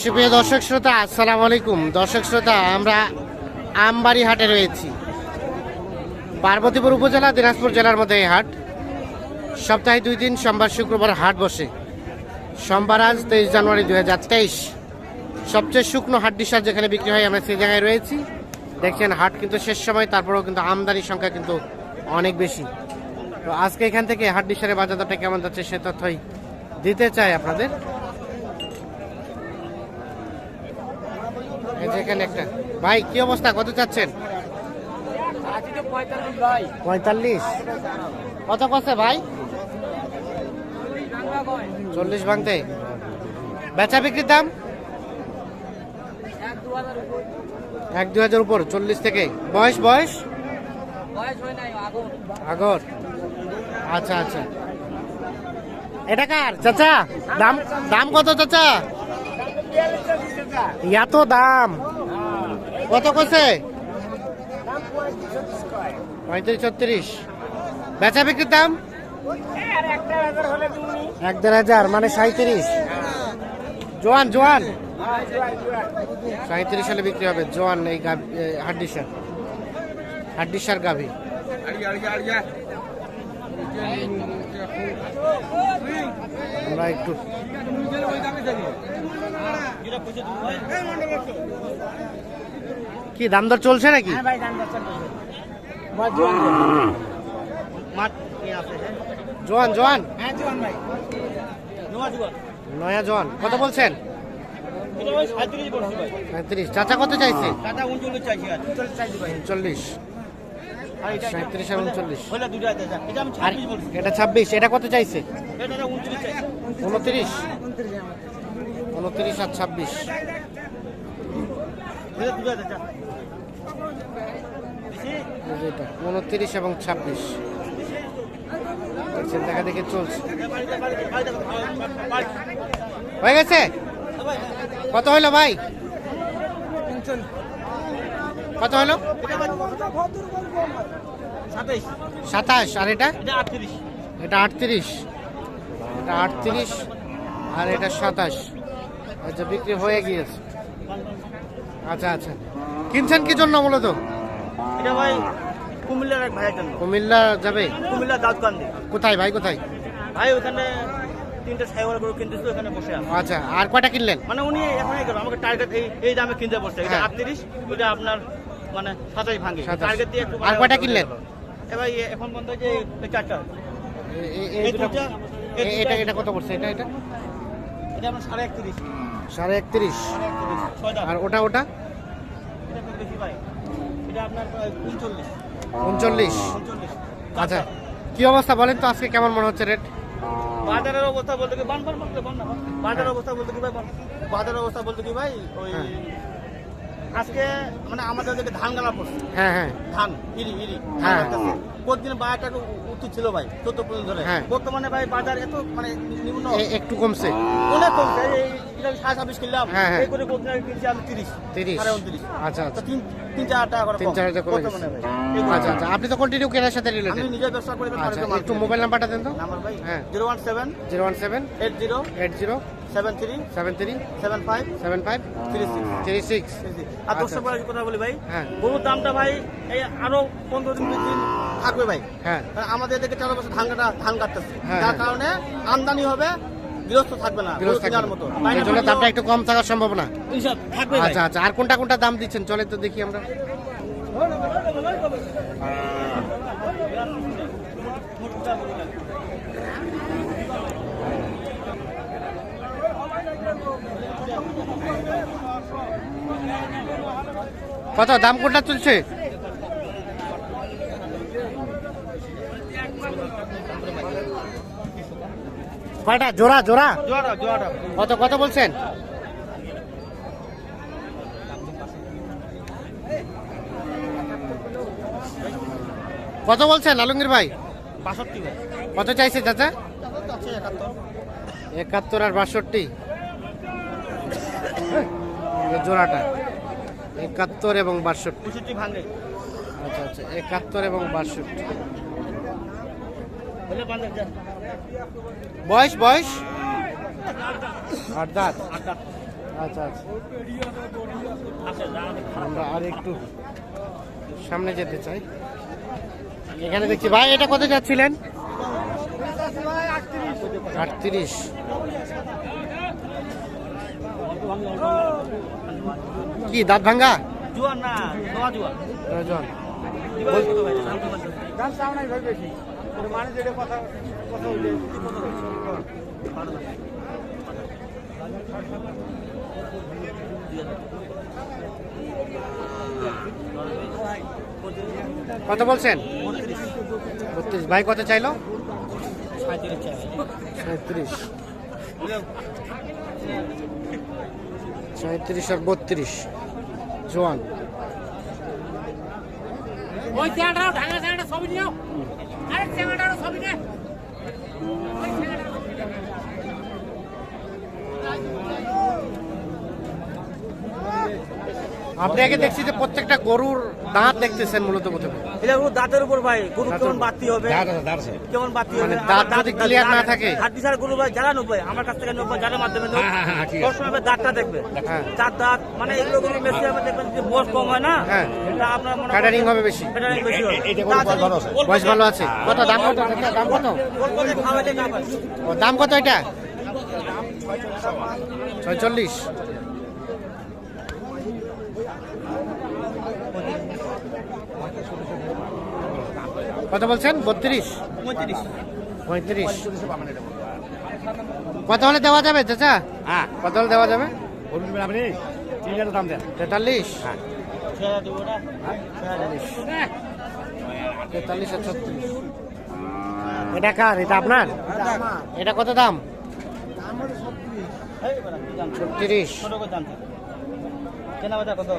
সুপ্রিয় দর্শক শ্রোতা, আসসালামু আলাইকুম। দর্শক শ্রোতা, আমরা আমবাড়ি হাটে রয়েছি। পার্বতীপুর উপজেলা, দিনাজপুর জেলার মধ্যে এই হাট। সপ্তাহে দুই দিন, সোমবার, শুক্রবার হাট বসে। সোমবার আজ তেইশ জানুয়ারি দু হাজার তেইশ। সবচেয়ে শুকনো হাট ডিসার যেখানে বিক্রি হয়, আমরা সেই জায়গায় রয়েছি। দেখছেন, হাট কিন্তু শেষ সময়, তারপরেও কিন্তু আমদানির সংখ্যা কিন্তু অনেক বেশি। তো আজকে এখান থেকে হাট ডিসারের বাজার দরটা কেমন যাচ্ছে, সে তথ্যই দিতে চাই আপনাদের। এখানে একটা। ভাই, কি অবস্থা? কত চাচ্ছেন? পঁয়তাল্লিশ। কত কছে ভাই? চল্লিশ ভাঙতে। বেচা বিক্রির দাম? এক দু হাজার উপর। চল্লিশ থেকে। বয়স বয়স? আগর। আচ্ছা আচ্ছা। এটা কার? চাচা, দাম দাম কত চাচা? এত দাম। কত কছে পঁয়ত্রিশ ছত্রিশ। বেচা বিক্রির দাম? এক দেড় হাজার মানে সাঁত্রিশ জোয়ান জোয়ান। সাঁত্রিশ সালে বিক্রি হবে জোয়ান এই হাড্ডিসার। হাড্ডিসার গাভী। আমরা একটু কি দাম দর চলছে। নাকি জোয়ান জোয়ান নয়া জোয়ান। কত বলছেন? পঁয়ত্রিশ চাচা কত চাইছে? উনচল্লিশ সাঁত্রিশ আর উনচল্লিশ। এটা ছাব্বিশ এটা কত চাইছে? উনত্রিশ। উনত্রিশ আর ছাব্বিশ। উনত্রিশ এবং ছাব্বিশ। দেখা দেখে চলছে। হয়ে গেছে? কত হলো ভাই? কত হলো? সাতাশ। আর এটা? এটা আটত্রিশ। এটা আটত্রিশ। আর এটা সাতাশ। আচ্ছা বিক্রি হয়ে গিয়েছে। আচ্ছা আচ্ছা। কিনছেন কি জন্য মূলত? এটা ভাই কুমিল্লার এক ভাইয়ের জন্য। কুমিল্লা যাবে? কুমিল্লা দাউদকান্দি কোথায় ভাই কোথায়? ভাই ওখানে তিনটে সাইবার গরু কিনতেছিল ওখানে বসে আছে। আচ্ছা আর কয়টা কিনলেন? মানে উনি এখন আমাকে টার্গেট এই এই দামে কিনতে বসছে। এটা হ্যাঁ। আটত্রিশ ওটা আপনার মানে সাতাশ ভাঙে। 27 টার্গেট দিয়ে একটু আর কয়টা কিনলেন? এবার এখন বন্ধ যে চারটা। এই দুটো- এটা এটা কত পড়ছে? এটা এটা? এটা আপনার সাড়ে একত্রিশ। সাড়ে একত্রিশ। আর ওটা ওটা? উনচল্লিশ। আচ্ছা কি অবস্থা বলেন তো আজকে কেমন মনে হচ্ছে রেট বাজারের অবস্থা বলতে কি? বান বান বলতে বান না বাজারের অবস্থা বলতে কি ভাই। বাজারের অবস্থা বলতে কি ভাই? ওই হ্যাঁ। আজকে মানে আমাদের দিকে ধান গালা পড়ছে। হ্যাঁ হ্যাঁ। ধান ইরি ইরি। হ্যাঁ। প্রতিদিন বাজারটা একটু উঠতে ছিল ভাই? চোদ্দ পর্যন্ত ধরে। হ্যাঁ। বর্তমানে ভাই বাজার এত মানে নিম্ন। একটু কমছে। অনেক কমছে। এই আমি সাড়ে ছাব্বিশ কিনলাম হ্যাঁ, হ্যাঁ। এই করে প্রতিদিন কিনছি আমি তিরিশ তিরিশ। সাড়ে উনত্রিশ। আচ্ছা আচ্ছা। তিন তিন চার টাকা করে তিন চার হাজার কমে। বর্তমানে গেছে। ভাই এই করে। আচ্ছা আচ্ছা। আপনি তো কন্টিনিউ কেনার সাথে আমি রিলেটেড নিজে ব্যবসা করে আচ্ছা একটু মোবাইল নাম্বারটা দেন তো। নাম্বার ভাই? হ্যাঁ। Zero one seven zero one seven eight zero eight zero seven three seven three seven five seven five three six. Three six. আর কথা বলি ভাই। হ্যাঁ। গরুর দামটা ভাই এই আরও পনেরো দিন বিশ দিন থাকবে ভাই। হ্যাঁ। আমাদের এদিকে চার বছর ধান কাটা ধান কাটতেছে। হ্যাঁ, যার। কারণে আমদানি হবে গৃহস্থ থাকবে না গরু বিরোধ মতো। থাকবে জন্য দামটা একটু কম থাকার সম্ভাবনা? থাকবে আচ্ছা আচ্ছা আর কোনটা কোনটা দাম দিচ্ছেন? চলে তো দেখি আমরা। কত দাম কোনটা চলছে? কয়টা? জোড়া জোড়া? কত কত বলছেন? কত বলছেন আলমগীর ভাই? কত চাইছে চাচা? একাত্তর আর বাষট্টি। জোড়াটা। একাত্তর এবং বাষট্টি। আচ্ছা আচ্ছা একাত্তর এবং বাষট্টি। বয়স বয়স? আট দাঁত আচ্ছা আচ্ছা। আমরা আর একটু সামনে যেতে চাই। এখানে দেখছি, ভাই, এটা কত যাচ্ছিলেন? আটত্রিশ। কি, দাঁত ভাঙ্গা? জুয়ান নোয়া কত বলছেন? বত্রিশ। ভাই কত চাইলো? সাঁত্রিশ সাঁত্রিশ আর বত্রিশ। জোয়ান। ওই চেয়ারটাও ঢাকা চেয়ারটা ছবি নিও। আরেক চেয়ারটারও ছবি নে Thank you. আপনি আগে দেখছি যে প্রত্যেকটা গরুর দাঁত দেখতেছেন মূলত প্রথমে। এটা গরু দাঁতের উপর ভাই গরু কেমন বাড়তি হবে? কেমন বাড়তি হবে? মানে দাঁত আমার যদি clear না থাকে? হাড্ডি ছাড়া গরু ভাই যারা নেবে আমার কাছ থেকে নেবে যারা মাধ্যমে নেবে সবসময় ভাই দাঁতটা দেখবে। হ্যাঁ। চার দাঁত মানে এগুলো গরু বেশি হবে দেখবেন যে বয়স কম হয় না। হ্যাঁ। এটা আপনার মনে হবে বেশি। Catering বেশি হবে। বয়স ভালো আছে। কত দাম কত? এটা দাম কত? খাওয়াইলে না ভাই ও দাম কত এটা? ছয়চল্লিশ। কত বলছেন? বত্রিশ? পঁয়ত্রিশ। কত হলে দেওয়া যাবে চাচা? হ্যাঁ। কত হলে দেওয়া যাবে? আপনি তিন হাজার দাম দেন। তেতাল্লিশ। দেবো। তেতাল্লিশ আর ছত্রিশ। এটা কার? এটা আপনার? এটা কত দাম? ছত্রিশ। কেনা বেচা কত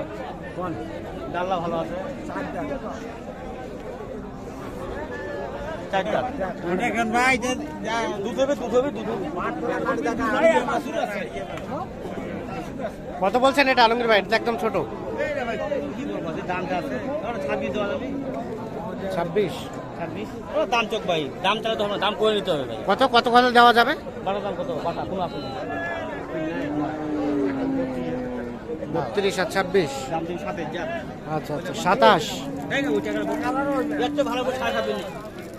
ডাল্লা ভালো আছে চার দাঁত। দেখেন ভাই দুধ হবে দুধ হবে দুধ হবে কত বলছেন এটা আলমগীর ভাই? এটা একদম ছোট। ছাব্বিশ। ছাব্বিশ দাম চোখ ভাই দাম দাম করে নিতে হবে কত কত দেওয়া যাবে? বত্রিশ ছাব্বিশ। আচ্ছা আচ্ছা সাতাশ। ভালো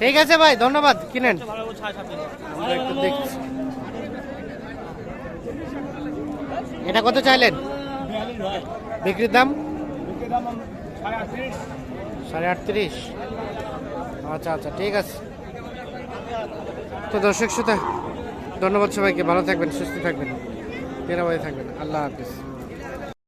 ঠিক আছে ভাই, ধন্যবাদ, কিনেন। এটা কত চাইলেন? বিক্রির দাম? সাড়ে আটত্রিশ। আচ্ছা আচ্ছা ঠিক আছে। তো দর্শক শ্রোতা, ধন্যবাদ সবাইকে, ভালো থাকবেন, সুস্থ থাকবেন, নিরাপদে থাকবেন। আল্লাহ হাফিজ।